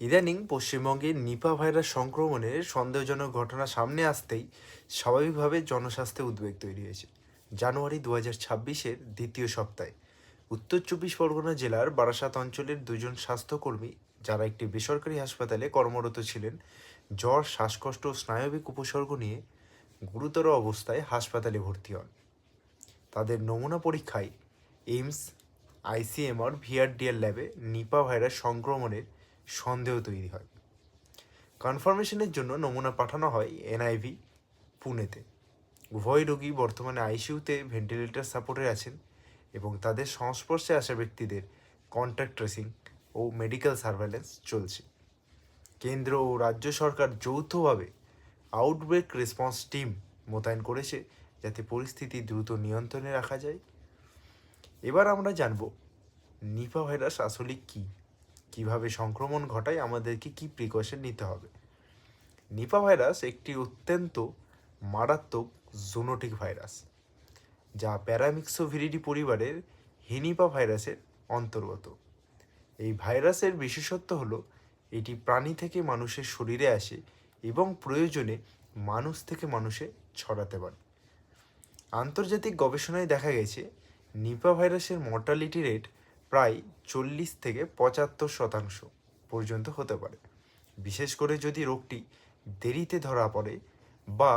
ইদানিং পশ্চিমবঙ্গে Nipah virus সংক্রমণের সন্দেহজনক ঘটনা সামনে আসতেই স্বাভাবিকভাবে জনস্বাস্থ্যে উদ্বেগ তৈরি হয়েছে। জানুয়ারি দু হাজার ছাব্বিশের দ্বিতীয় সপ্তাহে উত্তর চব্বিশ পরগনা জেলার বারাসাত অঞ্চলের দুজন স্বাস্থ্যকর্মী, যারা একটি বেসরকারি হাসপাতালে কর্মরত ছিলেন, জ্বর, শ্বাসকষ্ট ও স্নায়বিক উপসর্গ নিয়ে গুরুতর অবস্থায় হাসপাতালে ভর্তি হন। তাদের নমুনা পরীক্ষায় এইমস, আইসিএমআর, ভিআরডিএল ল্যাবে নিপা ভাইরাস সংক্রমণের সন্দেহ তৈরি হয়। কনফার্মেশনের জন্য নমুনা পাঠানো হয় এনআইভি পুনেতে। উভয় রোগী বর্তমানে আইসিইউতে ভেন্টিলেটর সাপোর্টে আছেন এবং তাদের সংস্পর্শে আসা ব্যক্তিদের কন্ট্যাক্ট ট্রেসিং ও মেডিকেল সার্ভেলেন্স চলছে। কেন্দ্র ও রাজ্য সরকার যৌথভাবে আউটব্রেক রেসপন্স টিম মোতায়েন করেছে যাতে পরিস্থিতি দ্রুত নিয়ন্ত্রণে রাখা যায়। এবার আমরা জানব নিপা ভাইরাস আসলে কী? কীভাবে সংক্রমণ ঘটায় আমাদেরকে কি প্রিকশন নিতে হবে। নিপা ভাইরাস একটি অত্যন্ত মারাত্মক জোনোটিক ভাইরাস যা প্যারামিক্সোভিরিডি পরিবারের হিনিপা ভাইরাসের অন্তর্গত। এই ভাইরাসের বিশেষত্ব হলো, এটি প্রাণী থেকে মানুষের শরীরে আসে এবং প্রয়োজনে মানুষ থেকে মানুষে ছড়াতে পারে। আন্তর্জাতিক গবেষণায় দেখা গেছে, নিপা ভাইরাসের মর্টালিটি রেট প্রায় চল্লিশ থেকে পঁচাত্তর শতাংশ পর্যন্ত হতে পারে। বিশেষ করে যদি রোগটি দেরিতে ধরা পড়ে বা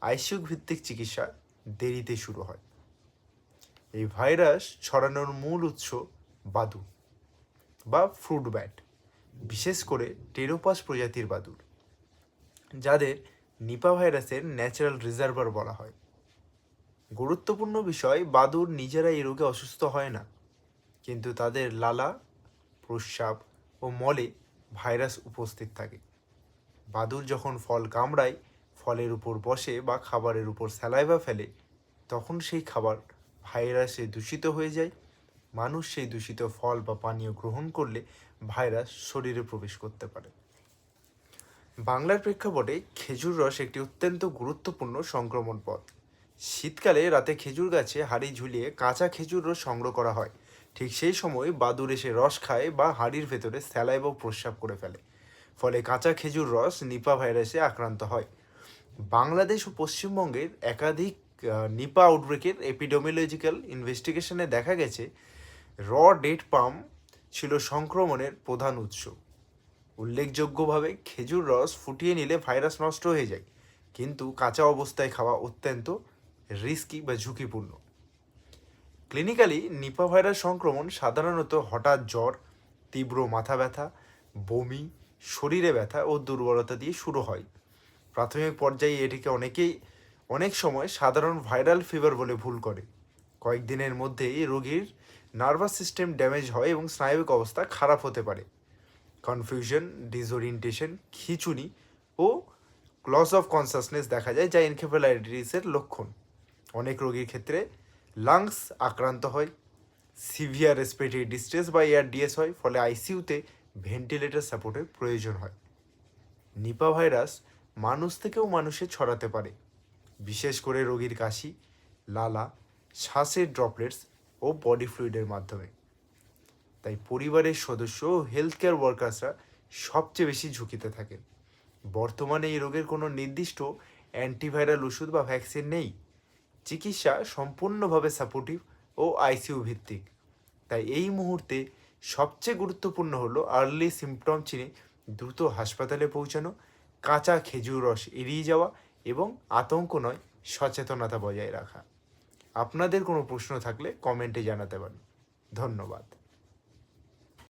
আইসিউ ভিত্তিক চিকিৎসা দেরিতে শুরু হয়। এই ভাইরাস ছড়ানোর মূল উৎস বাদু বা ফ্রুট ব্যাট, বিশেষ করে টেরোপাস প্রজাতির বাদুর, যাদের নিপা ভাইরাসের ন্যাচারাল রিজার্ভার বলা হয়। গুরুত্বপূর্ণ বিষয়, বাদুর নিজেরা এই রোগে অসুস্থ হয় না। কিন্তু তাদের লালা, প্রস্রাব ও মলে ভাইরাস উপস্থিত থাকে। বাদুর যখন ফল কামড়ায়, ফলের উপর বসে বা খাবারের উপর স্যালাইভা ফেলে, তখন সেই খাবার ভাইরাসে দূষিত হয়ে যায়। মানুষ সেই দূষিত ফল বা পানীয় গ্রহণ করলে ভাইরাস শরীরে প্রবেশ করতে পারে। বাংলার প্রেক্ষাপটে খেজুর রস একটি অত্যন্ত গুরুত্বপূর্ণ সংক্রমণ পথ। শীতকালে রাতে খেজুর গাছে হাড়ি ঝুলিয়ে কাঁচা খেজুর রস সংগ্রহ করা হয়। ঠিক সেই সময় বাদুর এসে রস খায় বা হাড়ির ভেতরে স্যালাইভ ও প্রস্রাব করে ফেলে। ফলে কাঁচা খেজুর রস নিপা ভাইরাসে আক্রান্ত হয়। বাংলাদেশ ও পশ্চিমবঙ্গের একাধিক নিপা আউটব্রেকের এপিডেমিওলজিক্যাল ইনভেস্টিগেশনে দেখা গেছে র ডেট পাম ছিল সংক্রমণের প্রধান উৎস। উল্লেখযোগ্যভাবে খেজুর রস ফুটিয়ে নিলে ভাইরাস নষ্ট হয়ে যায়, কিন্তু কাঁচা অবস্থায় খাওয়া অত্যন্ত রিস্কি বা ঝুঁকিপূর্ণ। ক্লিনিক্যালি নিপা ভাইরাস সংক্রমণ সাধারণত হঠাৎ জ্বর, তীব্র মাথা ব্যথা, বমি, শরীরে ব্যথা ও দুর্বলতা দিয়ে শুরু হয়। প্রাথমিক পর্যায়ে এটিকে অনেকেই অনেক সময় সাধারণ ভাইরাল ফিভার বলে ভুল করে। কয়েকদিনের মধ্যেই রোগীর নার্ভাস সিস্টেম ড্যামেজ হয় এবং স্নায়বিক অবস্থা খারাপ হতে পারে। কনফিউশন ডিসওরিয়েন্টেশন খিচুনি ও লস অফ কনসাসনেস দেখা যায় যা এনকেফেলাইটিসের লক্ষণ। অনেক রোগীর ক্ষেত্রে লাংস আক্রান্ত হয় সিভিয়ার রেসপিরেটরি ডিস্ট্রেস বা এআরডিএস হয়, ফলে আইসিইউতে ভেন্টিলেটর সাপোর্টের প্রয়োজন হয়। নিপা ভাইরাস মানুষ থেকেও মানুষে ছড়াতে পারে। বিশেষ করে রোগীর কাশি, লালা, শ্বাসের ড্রপলেটস ও বডি ফ্লুইডের মাধ্যমে। তাই পরিবারের সদস্য ও হেলথ কেয়ার ওয়ার্কার্সরা সবচেয়ে বেশি ঝুঁকিতে থাকেন। বর্তমানে এই রোগের কোনো নির্দিষ্ট অ্যান্টিভাইরাল ওষুধ বা ভ্যাকসিন নেই। চিকিৎসা সম্পূর্ণভাবে সাপোর্টিভ ও আইসিইউ ভিত্তিক। তাই এই মুহূর্তে সবচেয়ে গুরুত্বপূর্ণ হলো আর্লি সিমটম চিনে দ্রুত হাসপাতালে পৌঁছানো, কাঁচা খেজুর রস এড়িয়ে যাওয়া এবং আতঙ্ক নয়, সচেতনতা বজায় রাখা। আপনাদের কোনো প্রশ্ন থাকলে কমেন্টে জানাতে পারেন। ধন্যবাদ।